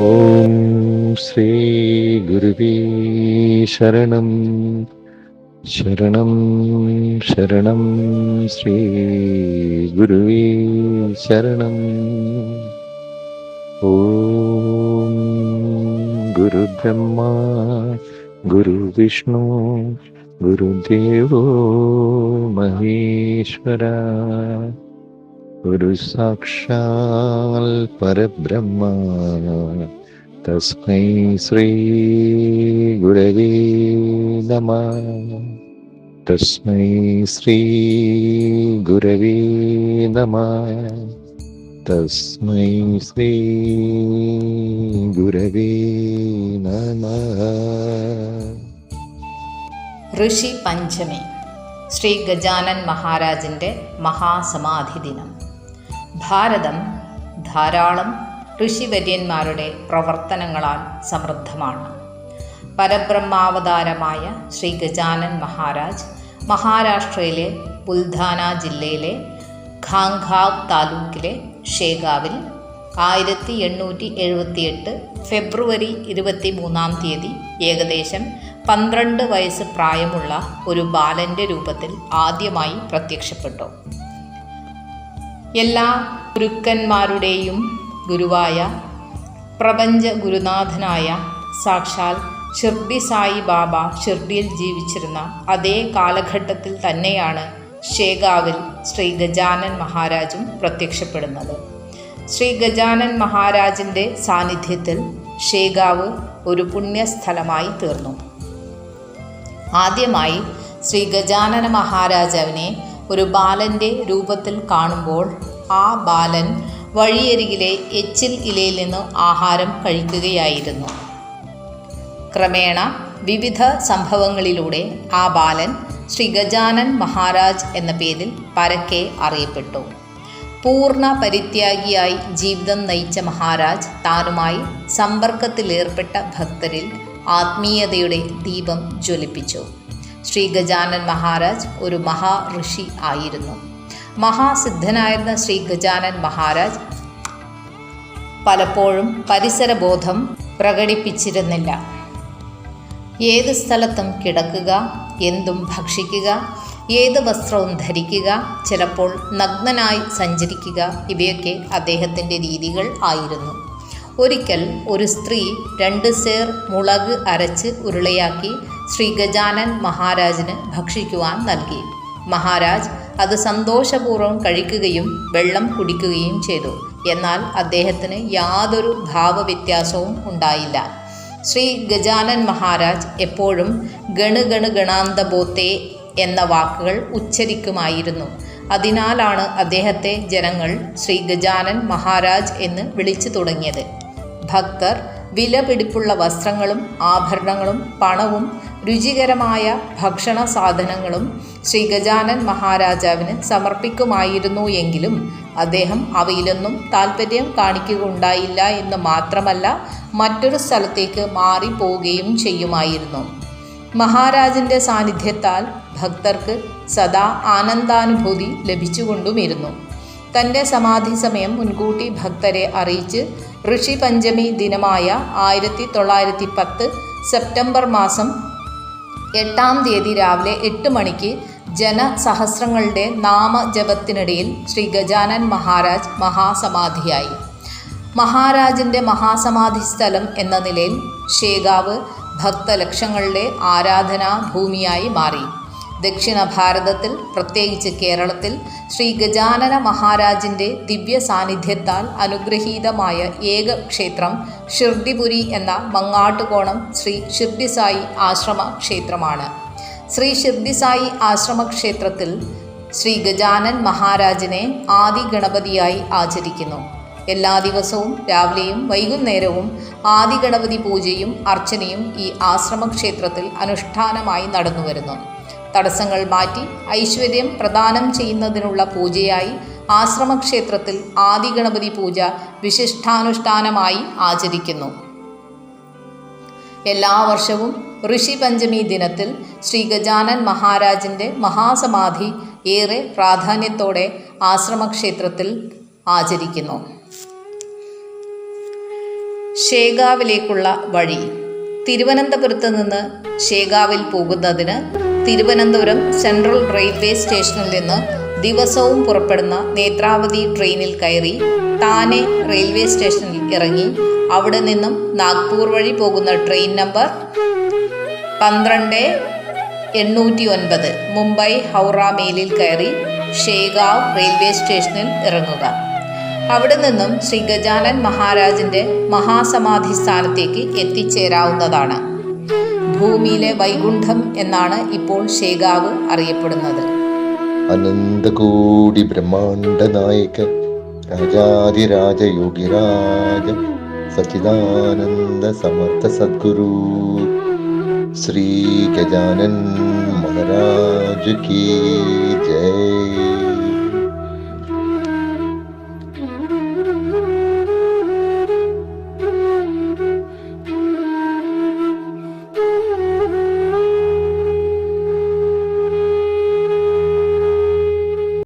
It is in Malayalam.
ॐ श्रीगुरुवे शरणं शरणं शरणं श्रीगुरुवे शरणम् ॐ गुरुब्रह्मा गुरुविष्णु गुरुदेवो महेश्वरा ഗുരു സാക്ഷാൽ പരബ്രഹ്മ. തസ്മൈ ശ്രീ ഗുരവേ നമ. തസ്മൈ ശ്രീ ഗുരവേ നമ. തസ്മൈ ശ്രീ ഗുരവേ നമ. ഋഷി പഞ്ചമി ശ്രീ ഗജാനൻ മഹാരാജിന്റെ മഹാസമാധി ദിനം ഭാരതം ധാരാളം ഋഷിവര്യന്മാരുടെ പ്രവർത്തനങ്ങളാൽ സമൃദ്ധമാണ്. പരബ്രഹ്മാവതാരമായ ശ്രീ ഗജാനൻ മഹാരാജ് മഹാരാഷ്ട്രയിലെ ബുൽധാന ജില്ലയിലെ ഖാങ്ഖാവ് താലൂക്കിലെ ഷേഗാവിൽ ആയിരത്തി എണ്ണൂറ്റി എഴുപത്തിയെട്ട് ഫെബ്രുവരി ഇരുപത്തി മൂന്നാം തീയതി ഏകദേശം പന്ത്രണ്ട് വയസ്സ് പ്രായമുള്ള ഒരു ബാലന്റെ രൂപത്തിൽ ആദ്യമായി പ്രത്യക്ഷപ്പെട്ടു. എല്ലാ ഗുരുക്കന്മാരുടെയും ഗുരുവായ പ്രപഞ്ച ഗുരുനാഥനായ സാക്ഷാൽ ഷിർഡി സായി ബാബ ഷിർഡിയിൽ ജീവിച്ചിരുന്ന അതേ കാലഘട്ടത്തിൽ തന്നെയാണ് ഷേഗാവിൽ ശ്രീ ഗജാനൻ മഹാരാജും പ്രത്യക്ഷപ്പെടുന്നത്. ശ്രീ ഗജാനൻ മഹാരാജിന്റെ സാന്നിധ്യത്തിൽ ഷേഗാവ് ഒരു പുണ്യസ്ഥലമായി തീർന്നു. ആദ്യമായി ശ്രീ ഗജാനന മഹാരാജാവിനെ ഒരു ബാലന്റെ രൂപത്തിൽ കാണുമ്പോൾ ആ ബാലൻ വഴിയരികിലെ എച്ചിൽ ഇലയിൽ നിന്ന് ആഹാരം കഴിക്കുകയായിരുന്നു. ക്രമേണ വിവിധ സംഭവങ്ങളിലൂടെ ആ ബാലൻ ശ്രീ ഗജാനൻ മഹാരാജ് എന്ന പേരിൽ പരക്കെ അറിയപ്പെട്ടു. പൂർണ പരിത്യാഗിയായി ജീവിതം നയിച്ച മഹാരാജ് താനുമായി സമ്പർക്കത്തിലേർപ്പെട്ട ഭക്തരിൽ ആത്മീയതയുടെ ദീപം ജ്വലിപ്പിച്ചു. ശ്രീ ഗജാനൻ മഹാരാജ് ഒരു മഹാ ഋഷി ആയിരുന്നു. മഹാസിദ്ധനായിരുന്ന ശ്രീ ഗജാനൻ മഹാരാജ് പലപ്പോഴും പരിസരബോധം പ്രകടിപ്പിച്ചിരുന്നില്ല. ഏത് സ്ഥലത്തും കിടക്കുക എന്തും ഭക്ഷിക്കുക ഏത് വസ്ത്രവും ധരിക്കുക ചിലപ്പോൾ നഗ്നനായി സഞ്ചരിക്കുക ഇവയൊക്കെ അദ്ദേഹത്തിന്റെ രീതികൾ ആയിരുന്നു. ഒരിക്കൽ ഒരു സ്ത്രീ രണ്ട് സേർ മുളക് അരച്ച് ഉരുളയാക്കി ശ്രീ ഗജാനൻ മഹാരാജിന് ഭക്ഷിക്കുവാൻ നൽകി. മഹാരാജ് അത് സന്തോഷപൂർവം കഴിക്കുകയും വെള്ളം കുടിക്കുകയും ചെയ്തു. എന്നാൽ അദ്ദേഹത്തിന് യാതൊരു ഭാവവ്യത്യാസവും ഉണ്ടായില്ല. ശ്രീ ഗജാനൻ മഹാരാജ് എപ്പോഴും ഗണുഗണ ഗണാന്ത ഗണാന്തബോത്തെ എന്ന വാക്കുകൾ ഉച്ചരിക്കുമായിരുന്നു. അതിനാലാണ് അദ്ദേഹത്തെ ജനങ്ങൾ ശ്രീ ഗജാനൻ മഹാരാജ് എന്ന് വിളിച്ചു തുടങ്ങിയത്. ഭക്തർ വിലപിടിപ്പുള്ള വസ്ത്രങ്ങളും ആഭരണങ്ങളും പണവും രുചികരമായ ഭക്ഷണ സാധനങ്ങളും ശ്രീ ഗജാനൻ മഹാരാജാവിന് സമർപ്പിക്കുമായിരുന്നു എങ്കിലും അദ്ദേഹം അവയിലൊന്നും താല്പര്യം കാണിക്കുകയുണ്ടായില്ല എന്ന് മാത്രമല്ല മറ്റൊരു സ്ഥലത്തേക്ക് മാറിപ്പോവുകയും ചെയ്യുമായിരുന്നു. മഹാരാജന്റെ സാന്നിധ്യത്താൽ ഭക്തർക്ക് സദാ ആനന്ദാനുഭൂതി ലഭിച്ചുകൊണ്ടുമിരുന്നു. തന്റെ സമാധി സമയം മുൻകൂട്ടി ഭക്തരെ അറിയിച്ച് ഋഷി പഞ്ചമി ദിനമായ ആയിരത്തി തൊള്ളായിരത്തി പത്ത് സെപ്റ്റംബർ മാസം എട്ടാം തീയതി രാവിലെ എട്ട് മണിക്ക് ജനസഹസ്രങ്ങളുടെ നാമജപത്തിനിടയിൽ ശ്രീ ഗജാനൻ മഹാരാജ് മഹാസമാധിയായി. മഹാരാജിന്റെ മഹാസമാധി സ്ഥലം എന്ന നിലയിൽ ശേഖാവ് ഭക്തലക്ഷങ്ങളുടെ ആരാധനാ ഭൂമിയായി മാറി. ദക്ഷിണ ഭാരതത്തിൽ പ്രത്യേകിച്ച് കേരളത്തിൽ ശ്രീ ഗജാനന മഹാരാജിന്റെ ദിവ്യ സാന്നിധ്യത്താൽ അനുഗ്രഹീതമായ ഏക ക്ഷേത്രം ഷിർഡിപുരി എന്ന മങ്ങാട്ടുകോണം ശ്രീ ഷിർഡിസായി ആശ്രമ ക്ഷേത്രമാണ്. ശ്രീ ഷിർഡിസായി ആശ്രമ ക്ഷേത്രത്തിൽ ശ്രീ ഗജാനൻ മഹാരാജിനെ ആദി ഗണപതിയായി ആചരിക്കുന്നു. എല്ലാ ദിവസവും രാവിലെയും വൈകുന്നേരവും ആദി ഗണപതി പൂജയും അർച്ചനയും ഈ ആശ്രമക്ഷേത്രത്തിൽ അനുഷ്ഠാനമായി നടന്നുവരുന്നു. തടസ്സങ്ങൾ മാറ്റി ഐശ്വര്യം പ്രദാനം ചെയ്യുന്നതിനുള്ള പൂജയായി ആശ്രമക്ഷേത്രത്തിൽ ആദി ഗണപതി പൂജ വിശിഷ്ടാനുഷ്ഠാനമായി ആചരിക്കുന്നു. എല്ലാ വർഷവും ഋഷി പഞ്ചമി ദിനത്തിൽ ശ്രീ ഗജാനൻ മഹാരാജിന്റെ മഹാസമാധി ഏറെ പ്രാധാന്യത്തോടെ ആശ്രമക്ഷേത്രത്തിൽ ആചരിക്കുന്നു. ഷേഗാവിലേക്കുള്ള വഴി തിരുവനന്തപുരത്ത് നിന്ന് ഷേഗാവിൽ പോകുന്നതിന് തിരുവനന്തപുരം സെൻട്രൽ റെയിൽവേ സ്റ്റേഷനിൽ നിന്ന് ദിവസവും പുറപ്പെടുന്ന നേത്രാവതി ട്രെയിനിൽ കയറി താനെ റെയിൽവേ സ്റ്റേഷനിൽ ഇറങ്ങി. അവിടെ നിന്നും നാഗ്പൂർ വഴി പോകുന്ന ട്രെയിൻ നമ്പർ പന്ത്രണ്ട് എണ്ണൂറ്റി ഒൻപത് മുംബൈ ഹൗറ മെയിലിൽ കയറി ഷേഗാവ് റെയിൽവേ സ്റ്റേഷനിൽ ഇറങ്ങുക. അവിടെ നിന്നും ശ്രീ ഗജാനൻ മഹാരാജിന്റെ മഹാസമാധി സ്ഥാനത്തേക്ക് എത്തിച്ചേരാവുന്നതാണ്. ഭൂമിയിലെ വൈകുണ്ഠം എന്നാണ് ഇപ്പോൾ ഷേഗാവ് അറിയപ്പെടുന്നത്. അനന്തകോടി ബ്രഹ്മാണ്ട നായക രാജാതിരാജയോഗിരാജ സച്ചിദാനന്ദ സമർത്ഥ സദ്ഗുരു ശ്രീ ഗജാനൻ മഹാരാജ് കീ ജയ.